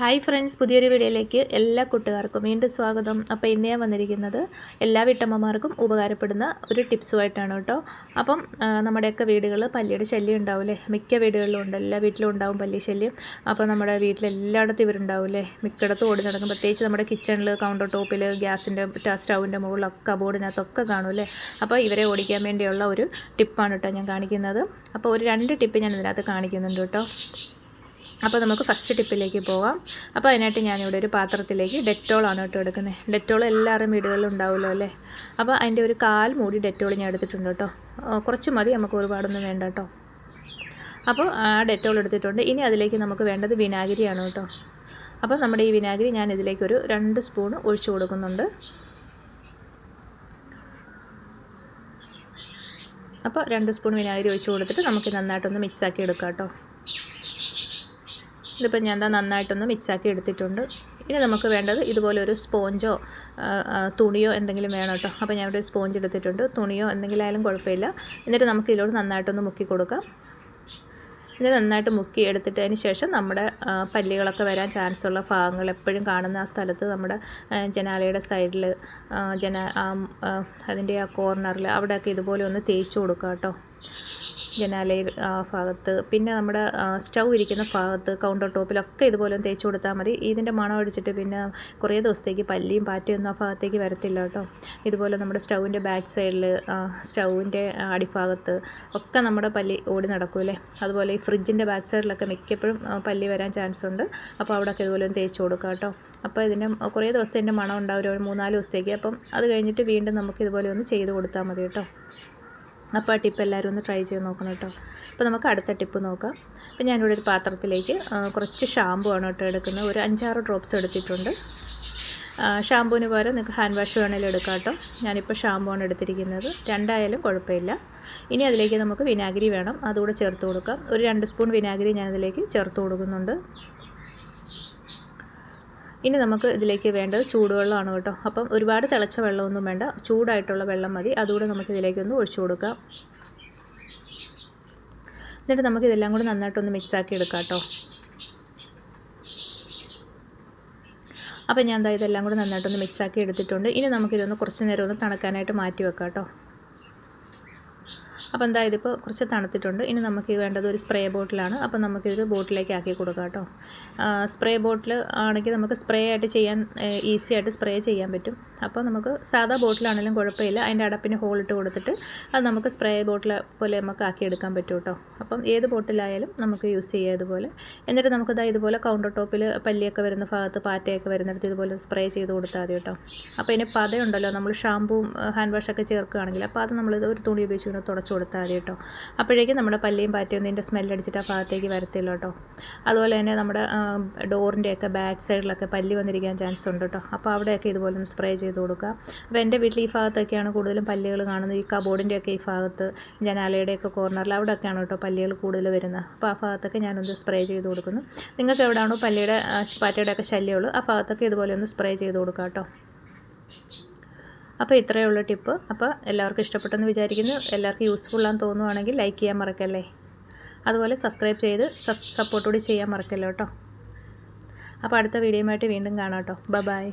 Hi friends പുതിയൊരു വീഡിയോയിലേക്ക് എല്ലാ കൂട്ടുകാർക്കും വീണ്ടും സ്വാഗതം. അപ്പോൾ ഇന്ന് ഞാൻ വന്നിരിക്കുന്നത് എല്ലാ വീട്ടമ്മമാർക്കും ഉപകാരപ്പെടുന്ന ഒരു ടിപ്സുമായിട്ടാണ് കേട്ടോ. അപ്പം നമ്മുടെയൊക്കെ വീടുകൾ പല്ലിയുടെ ശല്യം ഉണ്ടാവില്ലേ മിക്ക വീടുകളിലും ഉണ്ട്. എല്ലാ വീട്ടിലും ഉണ്ടാവും പല്ലി ശല്യം. അപ്പോൾ നമ്മുടെ വീട്ടിലെല്ലായിടത്തും ഇവരുണ്ടാവില്ലേ മിക്കയിടത്തും ഓടി നടക്കും. പ്രത്യേകിച്ച് നമ്മുടെ കിച്ചണിൽ കൗണ്ടർ ടോപ്പിൽ ഗ്യാസിന്റെ സ്റ്റൗവിന്റെ മുകളിലൊക്കെ ബോർഡിനകത്തൊക്കെ കാണുമല്ലേ അപ്പോൾ ഇവരെ ഓടിക്കാൻ വേണ്ടിയുള്ള ഒരു ടിപ്പാണ് കേട്ടോ ഞാൻ കാണിക്കുന്നത്. അപ്പോൾ ഒരു രണ്ട് ടിപ്പ് ഞാൻ ഇതിനകത്ത് കാണിക്കുന്നുണ്ട് കേട്ടോ. അപ്പോൾ നമുക്ക് ഫസ്റ്റ് ടിപ്പിലേക്ക് പോവാം. അപ്പോൾ അതിനായിട്ട് ഞാനിവിടെ ഒരു പാത്രത്തിലേക്ക് ഡെറ്റോളാണ് കേട്ടോ എടുക്കുന്നത് ഡെറ്റോൾ എല്ലാവരും വീടുകളിലും ഉണ്ടാവുമല്ലോ അല്ലേ? അപ്പോൾ അതിന്റെ ഒരു കാൽ മൂടി ഡെറ്റോൾ ഞാൻ എടുത്തിട്ടുണ്ട് കേട്ടോ. കുറച്ച് മതി നമുക്ക് ഒരുപാടൊന്നും വേണ്ട കേട്ടോ. അപ്പോൾ ആ ഡെറ്റോൾ എടുത്തിട്ടുണ്ട്. ഇനി അതിലേക്ക് നമുക്ക് വേണ്ടത് വിനാഗിരിയാണ് കേട്ടോ. അപ്പോൾ നമ്മുടെ ഈ വിനാഗിരി ഞാൻ ഇതിലേക്ക് ഒരു രണ്ട് സ്പൂൺ ഒഴിച്ചു കൊടുക്കുന്നുണ്ട്. അപ്പോൾ രണ്ട് സ്പൂൺ വിനാഗിരി ഒഴിച്ചു കൊടുത്തിട്ട് നമുക്ക് നന്നായിട്ടൊന്ന് മിക്സാക്കി എടുക്കാം കേട്ടോ. ഇതിപ്പോൾ ഞാൻ എന്താ നന്നായിട്ടൊന്ന് മിക്സാക്കി എടുത്തിട്ടുണ്ട്. ഇനി നമുക്ക് വേണ്ടത് ഇതുപോലെ ഒരു സ്പോഞ്ചോ തുണിയോ എന്തെങ്കിലും വേണം കേട്ടോ. അപ്പോൾ ഞാൻ ഒരു സ്പോഞ്ച് എടുത്തിട്ടുണ്ട്. തുണിയോ എന്തെങ്കിലും ആയാലും കുഴപ്പമില്ല. എന്നിട്ട് നമുക്ക് ഇതിലോട്ട് നന്നായിട്ടൊന്ന് മുക്കി കൊടുക്കാം. ഇത് നന്നായിട്ട് മുക്കി എടുത്തിട്ടതിന് ശേഷം നമ്മുടെ പല്ലികളൊക്കെ വരാൻ ചാൻസ് ഉള്ള ഭാഗങ്ങൾ എപ്പോഴും കാണുന്ന ആ സ്ഥലത്ത് നമ്മുടെ ജനാലയുടെ സൈഡിൽ ജന അതിന്റെ ആ കോർണറിൽ അവിടെയൊക്കെ ഇതുപോലെ ഒന്ന് തേച്ച് കൊടുക്കുക കേട്ടോ. ജനാലയിൽ ഭാഗത്ത്. പിന്നെ നമ്മുടെ സ്റ്റൗ ഇരിക്കുന്ന ഭാഗത്ത് കൗണ്ടർ ടോപ്പിലൊക്കെ ഇതുപോലെ തേച്ച് കൊടുത്താൽ മതി. ഇതിന്റെ മണം അടിച്ചിട്ട് പിന്നെ കുറേ ദിവസത്തേക്ക് പല്ലിയും പാറ്റയൊന്നും ആ ഭാഗത്തേക്ക് വരത്തില്ല കേട്ടോ. ഇതുപോലെ നമ്മുടെ സ്റ്റൗവിന്റെ ബാക്ക് സൈഡിൽ സ്റ്റൗവിന്റെ അടിഭാഗത്ത് ഒക്കെ നമ്മുടെ പല്ലി ഓടി നടക്കൂലേ അതുപോലെ ഈ ഫ്രിഡ്ജിന്റെ ബാക്ക് സൈഡിലൊക്കെ മിക്കപ്പോഴും പല്ലി വരാൻ ചാൻസ് ഉണ്ട്. അപ്പോൾ അവിടെയൊക്കെ ഇതുപോലെ തേച്ച് കൊടുക്കുക കേട്ടോ. അപ്പോൾ ഇതിന്റെ കുറേ ദിവസത്തിന്റെ മണം ഉണ്ടാവും. ഒരു മൂന്നാൽ ദിവസത്തേക്ക്. അപ്പം അത് കഴിഞ്ഞിട്ട് വീണ്ടും നമുക്ക് ഇതുപോലെ ഒന്ന് ചെയ്ത് കൊടുത്താൽ മതി കേട്ടോ. അപ്പോൾ ആ ടിപ്പ് എല്ലാവരും ഒന്ന് ട്രൈ ചെയ്ത് നോക്കണം കേട്ടോ. അപ്പോൾ നമുക്ക് അടുത്ത ടിപ്പ് നോക്കാം. അപ്പോൾ ഞാനിവിടെ ഒരു പാത്രത്തിലേക്ക് കുറച്ച് ഷാമ്പു ആണ് കേട്ടോ എടുക്കുന്നത്. ഒരു അഞ്ചാറ് ഡ്രോപ്സ് എടുത്തിട്ടുണ്ട്. ഷാമ്പുവിന് പകരം നിങ്ങൾക്ക് ഹാൻഡ് വാഷ് വേണമെങ്കിലും എടുക്കാം കേട്ടോ. ഞാനിപ്പോൾ ആണ് എടുത്തിരിക്കുന്നത്. രണ്ടായാലും കുഴപ്പമില്ല. ഇനി അതിലേക്ക് നമുക്ക് വിനാഗിരി വേണം. അതുകൂടെ ചേർത്ത് കൊടുക്കാം. ഒരു രണ്ട് സ്പൂൺ വിനാഗിരി ഞാനതിലേക്ക് ചേർത്ത് കൊടുക്കുന്നുണ്ട്. ഇനി നമുക്ക് ഇതിലേക്ക് വേണ്ടത് ചൂടുവെള്ളമാണ് കേട്ടോ. അപ്പം ഒരുപാട് തിളച്ച വെള്ളമൊന്നും വേണ്ട. ചൂടായിട്ടുള്ള വെള്ളം മതി. അതുകൂടെ നമുക്ക് ഇതിലേക്കൊന്ന് ഒഴിച്ചു കൊടുക്കാം. എന്നിട്ട് നമുക്ക് ഇതെല്ലാം കൂടി നന്നായിട്ടൊന്ന് മിക്സാക്കി എടുക്കാം കേട്ടോ. അപ്പോൾ ഞാൻ എന്താ ഇതെല്ലാം കൂടി നന്നായിട്ടൊന്ന് മിക്സാക്കി എടുത്തിട്ടുണ്ട്. ഇനി നമുക്കിതൊന്ന് കുറച്ച് നേരം ഒന്ന് തണുക്കാനായിട്ട് മാറ്റി വെക്കാം കേട്ടോ. അപ്പോൾ എന്താ ഇതിപ്പോൾ കുറച്ച് തണുത്തിട്ടുണ്ട്. ഇനി നമുക്ക് വേണ്ടത് ഒരു സ്പ്രേ ബോട്ടിലാണ്. അപ്പോൾ നമുക്കിത് ബോട്ടിലേക്ക് ആക്കി കൊടുക്കാം കേട്ടോ. സ്പ്രേ ബോട്ടിൽ ആണെങ്കിൽ നമുക്ക് സ്പ്രേ ആയിട്ട് ചെയ്യാൻ ഈസി ആയിട്ട് സ്പ്രേ ചെയ്യാൻ പറ്റും. അപ്പോൾ നമുക്ക് സാധാ ബോട്ടിലാണെങ്കിലും കുഴപ്പമില്ല. അതിന്റെ അടപ്പിന് ഹോൾ ഇട്ട് കൊടുത്തിട്ട് അത് നമുക്ക് സ്പ്രേ ബോട്ടിൽ പോലെ നമുക്ക് ആക്കി എടുക്കാൻ പറ്റും കേട്ടോ. അപ്പം ഏത് ബോട്ടിലായാലും നമുക്ക് യൂസ് ചെയ്യാം ഇതുപോലെ. എന്നിട്ട് നമുക്കിതാ ഇതുപോലെ കൗണ്ടർ ടോപ്പിൽ പല്ലിയൊക്കെ വരുന്ന ഭാഗത്ത് പാറ്റയൊക്കെ വരുന്നിടത്ത് ഇതുപോലെ സ്പ്രേ ചെയ്ത് കൊടുത്താൽ മതി കേട്ടോ. അപ്പോൾ ഇനി പതയുണ്ടല്ലോ. നമ്മൾ ഷാമ്പൂവും ഹാൻഡ് വാഷൊക്കെ ചേർക്കുകയാണെങ്കിൽ അപ്പോൾ അത് നമ്മളിത് ഒരു തുണി ഉപയോഗിച്ച് തുടച്ച് കൊടുത്താൽ മതി കേട്ടോ. അപ്പോഴേക്കും നമ്മുടെ പല്ലിയും പാറ്റയും ഇതിന്റെ സ്മെല്ലടിച്ചിട്ട് ആ ഭാഗത്തേക്ക് വരത്തില്ല കേട്ടോ. അതുപോലെ തന്നെ നമ്മുടെ ഡോറിന്റെയൊക്കെ ബാക്ക് സൈഡിലൊക്കെ പല്ലി വന്നിരിക്കാൻ ചാൻസ് ഉണ്ട് കേട്ടോ. അപ്പോൾ അവിടെയൊക്കെ ഇതുപോലെ ഒന്ന് സ്പ്രേ ചെയ്ത് കൊടുക്കുക. അപ്പോൾ എന്റെ വീട്ടിൽ ഈ ഭാഗത്തൊക്കെയാണ് കൂടുതലും പല്ലികൾ കാണുന്നത്. ഈ കബോർഡിന്റെയൊക്കെ ഈ ഭാഗത്ത് ജനാലയുടെയൊക്കെ കോർണറിൽ അവിടെയൊക്കെയാണ് കേട്ടോ പല്ലികൾ കൂടുതൽ വരുന്നത്. അപ്പോൾ ആ ഭാഗത്തൊക്കെ ഞാനൊന്ന് സ്പ്രേ ചെയ്ത് കൊടുക്കുന്നു. നിങ്ങൾക്ക് എവിടെയാണോ പല്ലിയുടെ പാറ്റയുടെയൊക്കെ ശല്യമുള്ളൂ ആ ഭാഗത്തൊക്കെ ഇതുപോലെ ഒന്ന് സ്പ്രേ ചെയ്ത് കൊടുക്കാം കേട്ടോ. അപ്പോൾ ഇത്രയേ ഉള്ളൂ ടിപ്പ്. അപ്പോൾ എല്ലാവർക്കും ഇഷ്ടപ്പെട്ടെന്ന് വിചാരിക്കുന്നു. എല്ലാവർക്കും യൂസ്ഫുൾ ആണെന്ന് തോന്നുവാണെങ്കിൽ ലൈക്ക് ചെയ്യാൻ മറക്കല്ലേ? അതുപോലെ സബ്സ്ക്രൈബ് ചെയ്ത് സപ്പോർട്ട് കൂടി ചെയ്യാൻ മറക്കല്ലോ കേട്ടോ? അപ്പോൾ അടുത്ത വീഡിയോയുമായിട്ട് വീണ്ടും കാണാം കേട്ടോ. ബൈ